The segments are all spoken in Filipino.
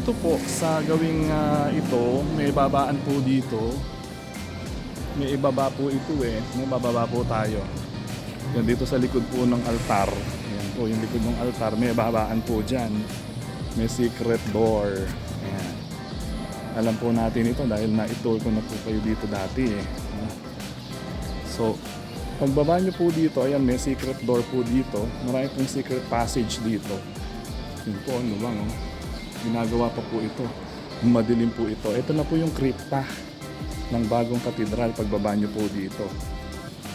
dito po sa gawing ah, ito, may babaan po dito. May ibaba po ito eh. May bababa po tayo. Yan dito sa likod po ng altar. Yan po yung likod ng altar. May babaan po dyan. May secret door. Ayan. Alam po natin ito dahil na-tour ko na po kayo dito dati eh. So, pagbaba nyo po dito, ayan may secret door po dito. Marami pong secret passage dito. Yun po, ano lang oh. Ginagawa pa po ito. Madilim po ito. Ito na po yung kripta ng bagong katedral pagbaba nyo po dito.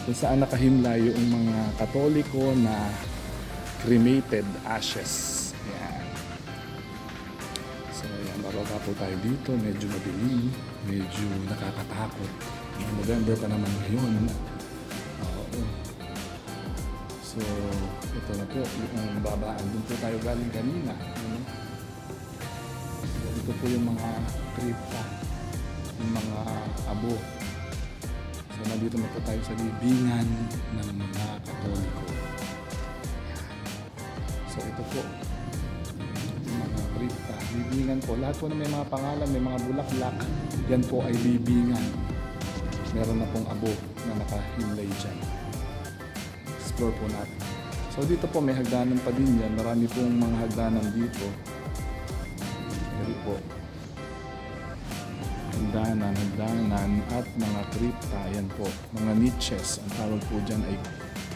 Kung saan nakahimlay yung mga katoliko na cremated ashes. Yan. So, ayan, bababa po tayo dito. Medyo madilim. Medyo nakakatakot. November pa naman ngayon. Oo. So, ito na po, yung babaan. Doon po tayo galing kanina. Ano? Ito po yung mga kripta, yung mga abo. So, nandito na po tayo sa libingan ng mga katoliko. So, ito po, yung mga kripta. Libingan po. Lahat po na may mga pangalan, may mga bulaklak. Yan po ay libingan. Meron na pong abo na nakahimlay dyan explore po natin. So dito po may hagdanan pa din yan. Marami pong mga hagdanan dito. Po. Hagdanan, hagdanan at mga kripta. Yan po. Mga niches. Ang tawag po dyan ay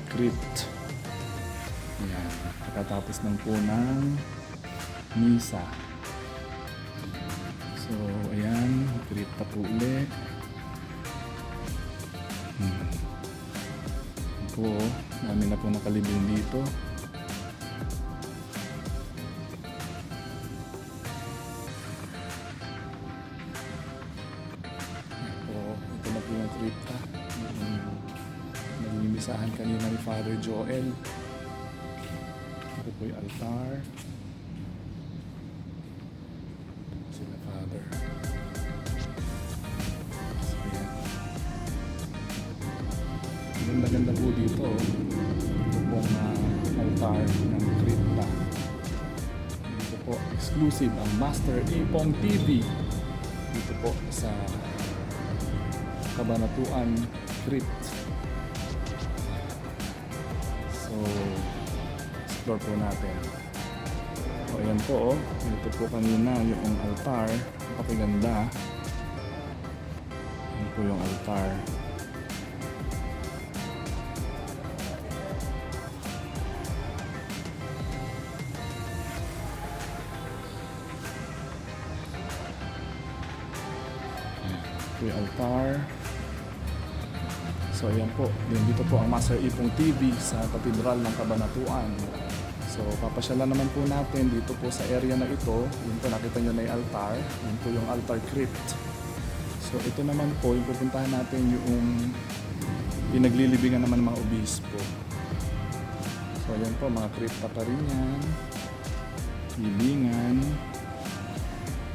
crypt. Yan. Pagkatapos ng po ng misa. So, ayan. Kripta po ulit. Hmm. Yan po, oh. Dami na po nakalibing dito. Kripta. Yung Nagmimisahan kanina ni Father Joel. Ito po altar. Sila Father. So, yan. Ganda-ganda po dito. Ito pong uh, altar ng kripta. Dito po, exclusive ang Master Ipong TV. Dito po sa Kabanatuan Crypt. So, explore po natin. So, ayan po, oh. Dito po kanina yung altar. Napakaganda. Ayan po yung altar. Yung altar. So ayan po, din dito po ang Master Ipong TV sa Katedral ng Kabanatuan. So papasyalan naman po natin dito po sa area na ito. Yun po nakita nyo na yung altar. Yun po yung altar crypt. So ito naman po, yung pupuntahan natin yung pinaglilibingan naman ng mga obispo. So ayan po, mga crypta pa rin yan. Libingan.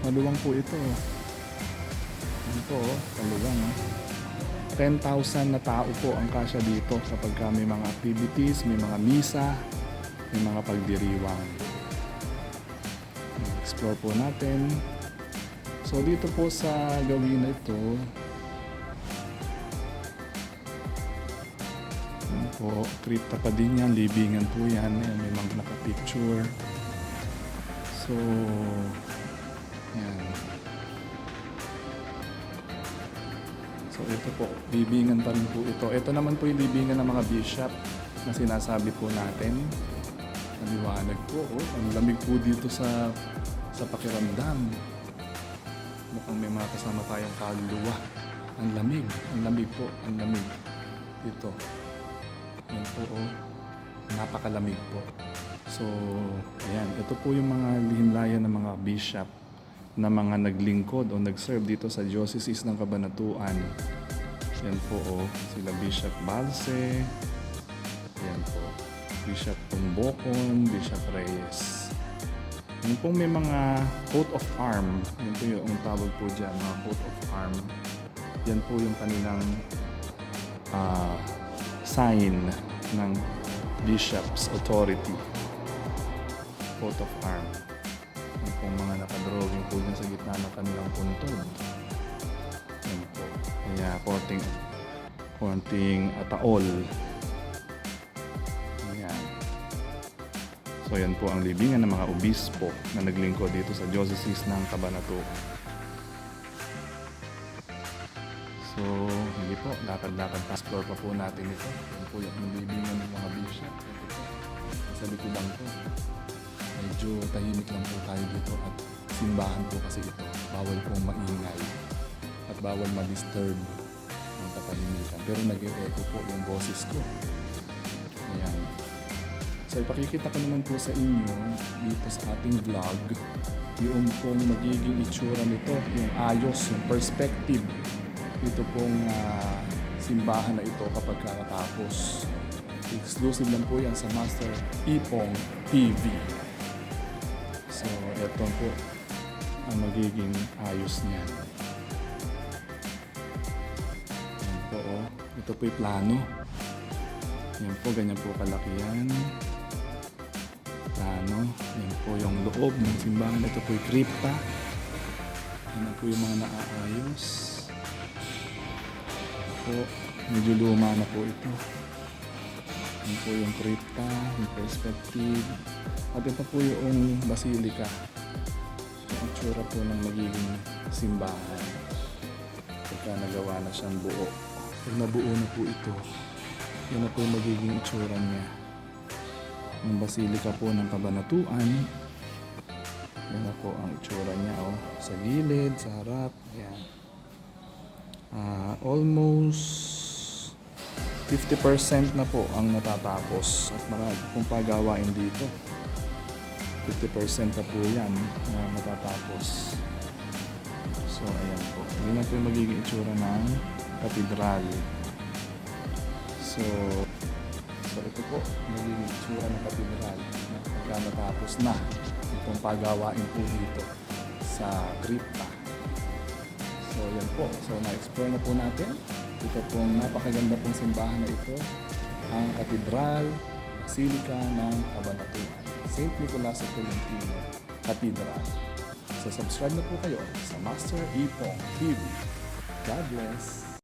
Maluwang po ito. Po, oh, kaluwang. Oh. 10,000 na tao po ang kasya dito kapag ka may mga activities, may mga misa, may mga pagdiriwang. Explore po natin. So dito po sa gawin na ito, ano po, kripta pa din yan, libingan po yan, Ayan, may mga nakapicture. So, yan. So ito po, libingan pa rin po ito. Ito naman po yung libingan ng mga bishop na sinasabi po natin. Maliwanag po, oh. ang lamig po dito sa sa pakiramdam. Mukhang may mga kasama tayong kaluluwa. Ang lamig, ang lamig po, ang lamig. Dito. Yan po, oh. Napakalamig po. So, ayan. Ito po yung mga lihimlayan ng mga bishop na mga naglingkod o nag-serve dito sa Diocese ng Kabanatuan. Yan po o, sila Bishop Balse, yan po, Bishop Tumbokon, Bishop Reyes. Yan po may mga coat of arm, yan po yung tawag po dyan, mga coat of arm. Yan po yung kanilang ah, sign ng bishop's authority. Coat of arm. Pong mga nakadrawing po dyan sa gitna ng kanilang puntod. Yan po. Kaya konting, konting ataol. Ayan. So yan po ang libingan ng mga obispo na naglingkod dito sa Diocese ng Cabanatuan. So, hindi po, lakad-lakad pa. Explore pa po natin ito. Yan po yung libingan ng mga bishop. Po, sa likodan ko. Medyo tahimik lang po tayo dito at simbahan po kasi ito. Bawal pong maingay at bawal ma-disturb ang katahimikan. Pero nag-e-echo po yung boses ko. Ayan. So ipakikita ko naman po sa inyo dito sa ating vlog yung pong magiging itsura nito, yung ayos, yung perspective dito pong ah, simbahan na ito kapag kakatapos. Exclusive lang po yan sa Master Ipong TV. So, ito po ang magiging ayos niyan. Yan po, oh. Ito po yung plano. Yan po, ganyan po kalaki yan. Plano. Yan po yung loob ng simbahan. Ito po yung kripta. Yan po yung mga naaayos. Po, medyo luma na po ito. Yan po yung kripta, yung perspective. At ito po yung basilika. Yung itsura po ng magiging simbahan. Pagka nagawa na siyang buo. Pag nabuo na po ito, yan na po yung magiging itsura niya. Yung basilika po ng kabanatuan. Yan na po ang itsura niya. Oh. Sa gilid, sa harap. Yan. Ah, almost 50% na po ang natatapos at marami pong pagawain dito. 50% na po yan na matatapos. So, ayan po. Yun na magiging itsura ng katedral. So, so ito po, magiging itsura ng katedral na natapos na itong pagawain po dito sa kripta. So, yan po. So, na-explore na po natin. Ito pong napakaganda pong simbahan na ito. Ang Katedral Basilica ng Cabanatuan. St. Nicolas of Tolentino Cathedral. So, subscribe na po kayo sa Master Ipong TV. God bless.